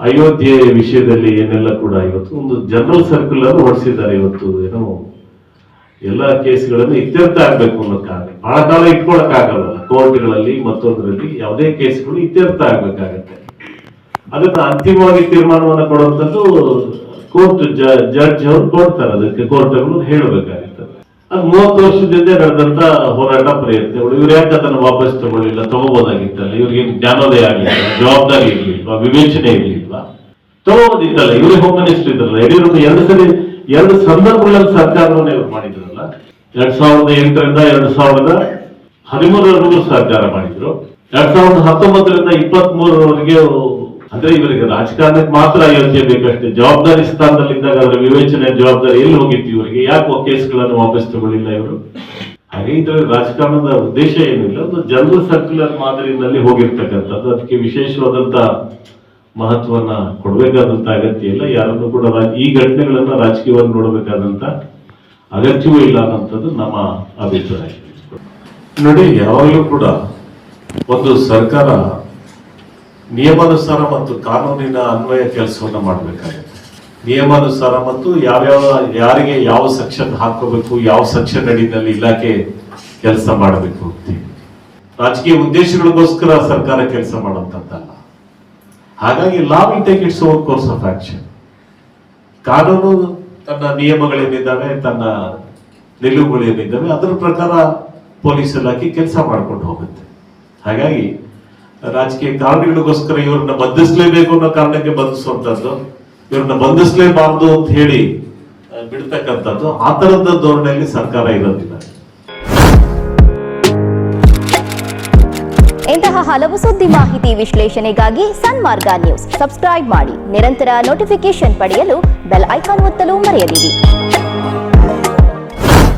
ಅಯೋಧ್ಯೆ ವಿಷಯದಲ್ಲಿ ಏನೆಲ್ಲ ಕೂಡ ಇವತ್ತು ಒಂದು ಜನರಲ್ ಸರ್ಕ್ಯುಲರ್ ಹೊಡೆಸಿದ್ದಾರೆ ಇವತ್ತು ಏನೋ ಎಲ್ಲ ಕೇಸ್ಗಳನ್ನು ಇತ್ಯರ್ಥ ಆಗ್ಬೇಕು ಅನ್ನೋಕ್ಕಾಗಲ್ಲ ಬಹಳ ಕಾಲ ಇಟ್ಕೊಳಕ್ಕಾಗಲ್ಲ ಕೋರ್ಟ್ಗಳಲ್ಲಿ ಮತ್ತೊಂದರಲ್ಲಿ ಯಾವುದೇ ಕೇಸ್ಗಳು ಇತ್ಯರ್ಥ ಆಗ್ಬೇಕಾಗತ್ತೆ. ಅದನ್ನ ಅಂತಿಮವಾಗಿ ತೀರ್ಮಾನವನ್ನು ಕೊಡುವಂತದ್ದು ಕೋರ್ಟ್ ಜಡ್ಜ್ ಅವರು ಕೊಡ್ತಾರೆ. ಅದಕ್ಕೆ ಕೋರ್ಟ್ಗಳು ಹೇಳಬೇಕಾಗುತ್ತೆ. ಮೂವತ್ತು ವರ್ಷದಿಂದ ನಡೆದಂತ ಹೋರಾಟ ಪ್ರಯತ್ನಗಳು. ಇವ್ರು ಯಾಕೆ ಅದನ್ನು ವಾಪಸ್ ತಗೊಳ್ಳಿಲ್ಲ? ತಗೋಬೋದಾಗಿತ್ತಲ್ಲ ಇವ್ರಿಗೆ ಜ್ಞಾನೋದಯ ಆಗಿಲ್ಲ ಜವಾಬ್ದಾರಿ ಇರ್ಲಿಲ್ವಾ? ವಿವೇಚನೆ ಇರ್ಲಿಲ್ವಾ? ತಗೋಬೋದಿತ್ತಲ್ಲ ಇವ್ರಿಗೆ ಹೋಮ್ ಮಿನಿಸ್ಟರ್ ಇದ್ರಲ್ಲ. ಯಡಿಯೂರಪ್ಪ ಎರಡು ಸರಿ, ಎರಡು ಸಂದರ್ಭಗಳಲ್ಲಿ ಸರ್ಕಾರವನ್ನು ಇವ್ರು ಮಾಡಿದ್ರಲ್ಲ. ಎರಡ್ ಸಾವಿರದ ಎಂಟರಿಂದ ಎರಡ್ ಸಾವಿರದ ಹದಿಮೂರರವರೆಗೂ ಸರ್ಕಾರ ಮಾಡಿದ್ರು. ಎರಡ್ ಸಾವಿರದ ಹತ್ತೊಂಬತ್ತರಿಂದ ಇಪ್ಪತ್ತ್ ಮೂರರವರೆಗೆ ಅಂದ್ರೆ ಇವರಿಗೆ ರಾಜಕಾರಣಕ್ಕೆ ಮಾತ್ರ ಯೋಚನೆ ಬೇಕಷ್ಟೇ. ಜವಾಬ್ದಾರಿ ಸ್ಥಾನದಲ್ಲಿದ್ದಾಗ ಅದರ ವಿವೇಚನೆ, ಜವಾಬ್ದಾರಿ ಎಲ್ಲಿ ಹೋಗಿತ್ತು ಇವರಿಗೆ? ಯಾಕೆ ಕೇಸ್ಗಳನ್ನು ವಾಪಸ್ ತಗೊಳ್ಳಿಲ್ಲ ಇವರು? ಹಾಗೆ ಇದ್ರಲ್ಲಿ ರಾಜಕಾರಣದ ಉದ್ದೇಶ ಏನಿಲ್ಲ ಒಂದು ಜನರಲ್ ಸರ್ಕ್ಯುಲರ್ ಮಾದರಿನಲ್ಲಿ ಹೋಗಿರ್ತಕ್ಕಂಥದ್ದು. ಅದಕ್ಕೆ ವಿಶೇಷವಾದಂತ ಮಹತ್ವನ ಕೊಡಬೇಕಾದಂತ ಅಗತ್ಯ ಇಲ್ಲ. ಯಾರನ್ನು ಕೂಡ ಈ ಘಟನೆಗಳನ್ನ ರಾಜಕೀಯವಾಗಿ ನೋಡಬೇಕಾದಂತ ಅಗತ್ಯವೂ ಇಲ್ಲ ಅನ್ನೋಂಥದ್ದು ನಮ್ಮ ಅಭಿಪ್ರಾಯ. ನೋಡಿ, ಯಾವಾಗಲೂ ಕೂಡ ಒಂದು ಸರ್ಕಾರ ನಿಯಮಾನುಸಾರ ಮತ್ತು ಕಾನೂನಿನ ಅನ್ವಯ ಕೆಲಸವನ್ನು ಮಾಡಬೇಕಾಗುತ್ತೆ. ನಿಯಮಾನುಸಾರ ಮತ್ತು ಯಾವ್ಯಾವ, ಯಾರಿಗೆ ಯಾವ ಸೆಕ್ಷನ್ ಹಾಕೋಬೇಕು ಯಾವ ಸೆಕ್ಷನ್ ಅಡಿನಲ್ಲಿ ಇಲಾಖೆ ಕೆಲಸ ಮಾಡಬೇಕು ಅಂತ ರಾಜಕೀಯ ಉದ್ದೇಶಗಳಿಗೋಸ್ಕರ ಸರ್ಕಾರ ಕೆಲಸ ಮಾಡುವಂತದ್ದಲ್ಲ ಹಾಗಾಗಿ law will take its own course of action ಕಾನೂನು ತನ್ನ ನಿಯಮಗಳೇನಿದ್ದಾವೆ, ತನ್ನ ನಿಲುವುಗಳೇನಿದ್ದಾವೆ, ಅದರ ಪ್ರಕಾರ ಪೊಲೀಸ್ ಇಲಾಖೆ ಕೆಲಸ ಮಾಡ್ಕೊಂಡು ಹೋಗುತ್ತೆ. ಹಾಗಾಗಿ ರಾಜಕೀಯ ಕಾರಣಗಳಿಗೋಸ್ಕರ ಇವ್ರನ್ನ ಬಂಧಿಸಲೇಬೇಕು ಅನ್ನೋ ಕಾರಣಕ್ಕೆ ಬಂಧಿಸುವಂತದ್ದು ಇವ್ರನ್ನ ಬಂಧಿಸಲೇಬಾರದು ಅಂತ ಹೇಳಿ ಬಿಡ್ತಕ್ಕಂಥದ್ದು ಆ ತರದ ಧೋರಣೆಯಲ್ಲಿ ಸರ್ಕಾರ ಇರೋದಿಲ್ಲ. ಇಂತಹ ಹಲವು ಸುದ್ದಿ ಮಾಹಿತಿ ವಿಶ್ಲೇಷಣೆಗಾಗಿ ಸನ್ಮಾರ್ಗ ನ್ಯೂಸ್. ಸಬ್ಸ್ಕ್ರೈಬ್ ಮಾಡಿ, ನಿರಂತರ ನೋಟಿಫಿಕೇಶನ್ ಪಡೆಯಲು ಬೆಲ್ ಐಕಾನ್ ಒತ್ತಲು ಮರೆಯದಿರಿ.